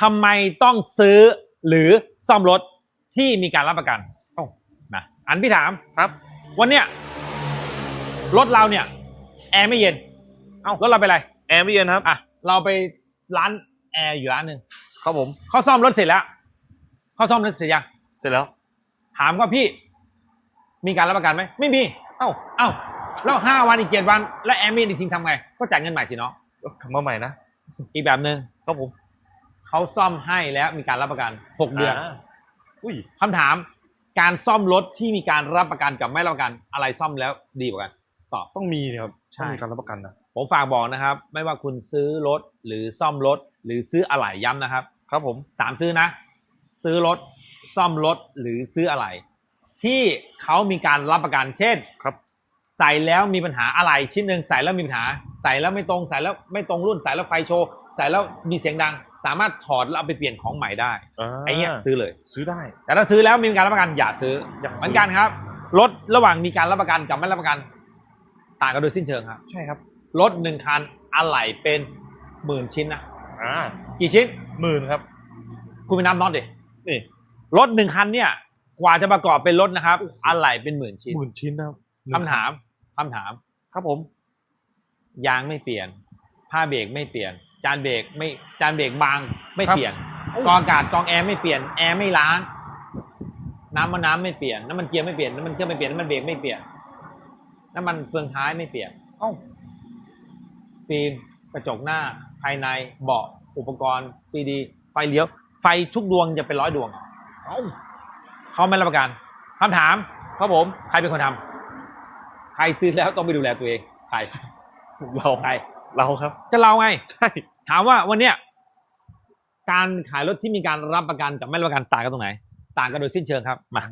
ทำไมต้องซื้อหรือซ่อมรถที่มีการรับประกันเอ้านะอันพี่ถามครับ วันเนี้ยรถเราเนี่ย แอร์ไม่เย็น เอ้ารถเราเป็นไร แอร์ไม่เย็นครับอะ เราไปร้านแอร์อยู่ร้านหนึ่งครับผมเขาซ่อมรถเสร็จแล้วเขาซ่อมรถเสร็จยังเสร็จแล้ว ถามว่าพี่ มีการรับประกันไหมไม่มี เอ้าเอ้าแล้วห้าวันอีกเจ็ดวัน แล้วแอร์ไม่เย็นอีกทีทำไง ก็จ่ายเงินใหม่สิเนาะกลับมาใหม่นะอีกแบบหนึ่งครับผม เขาซ่อมให้แล้วมีการรับประกันหกเดือนาอุ้ยคำถามการซ่อมรถที่มีการรับประกันกับไม่รับประกัน อะไรซ่อมแล้วดีกว่ากันตอบต้องมีเนี่ยครับใช่ ต้องมีการรับประกันนะผมฝากบอกนะครับ ไม่ว่าคุณซื้อรถหรือซ่อมรถ หรือซื้ออะไหล่ย้ำนะครับครับผม สามซื้อนะ ซื้อรถซ่อมรถหรือซื้ออะไหล่ที่เขามีการรับประกัน เช่นครับ ใส่แล้วมีปัญหาอะไรชิ้นหนึ่งใส่แล้วมีปัญหา ใส่แล้วไม่ตรงใส่แล้วไม่ตรงรุ่นใส่แล้วไฟโชว์ ใส่แล้วมีเสียงดัง สามารถถอดแล้วเอาไปเปลี่ยนของใหม่ได้าไอ้เนี้ยซื้อเลย ซื้อได้ แต่ถ้าซื้อแล้วมีการรับประกันอย่าซื้ออย่าซื้อเหมือนกันครับรถระหว่างมีการรับประกันกับไม่รับประกัน ต่างกันโดยสิ้นเชิงครับ ใช่ครับรถหนึ่งคันอะไหล่เป็นหมื่นชิ้นนะอ่ากี่ชิ้นหมื่นครับ คุณไปนับน็อตดินี่รถหนึ่งคันเนี่ยกว่าจะประกอบเป็นรถนะครับอะไหล่เป็นหมื่นชิ้นหมื่นชิ้นนะครับคำถามคำถาม ครับผม ยางไม่เปลี่ยน ผ้าเบรกไม่เปลี่ยน จานเบรกไม่จานเบรกบางไม่เปลี่ยนกองอากาศกองแอร์ไม่เปลี่ยนแอร์ไม่ล้าง น้ำมันน้ำไม่เปลี่ยนน้ำมันเกียร์ไม่เปลี่ยนน้ำมันเครื่องไม่เปลี่ยนน้ำมันเบรกไม่เปลี่ยนน้ำมันเฟืองท้ายไม่เปลี่ยนเอ้าฟิล์มกระจกหน้าภายในเบาะอุปกรณ์ซีดี ไฟเลี้ยว ไฟทุกดวงจะเป็นร้อยดวงเอ้าเขาไม่รับประกันคำถามครับผม ใครเป็นคนทำใครซื้อแล้วต้องไปดูแลตัวเอง ใครเราใครเราครับก็เราไง ใช่ ถามว่าวันเนี้ยการขายรถที่มีการรับประกันกับไม่รับประกันต่างกันตรงไหน ต่างกันโดยสิ้นเชิงครับมา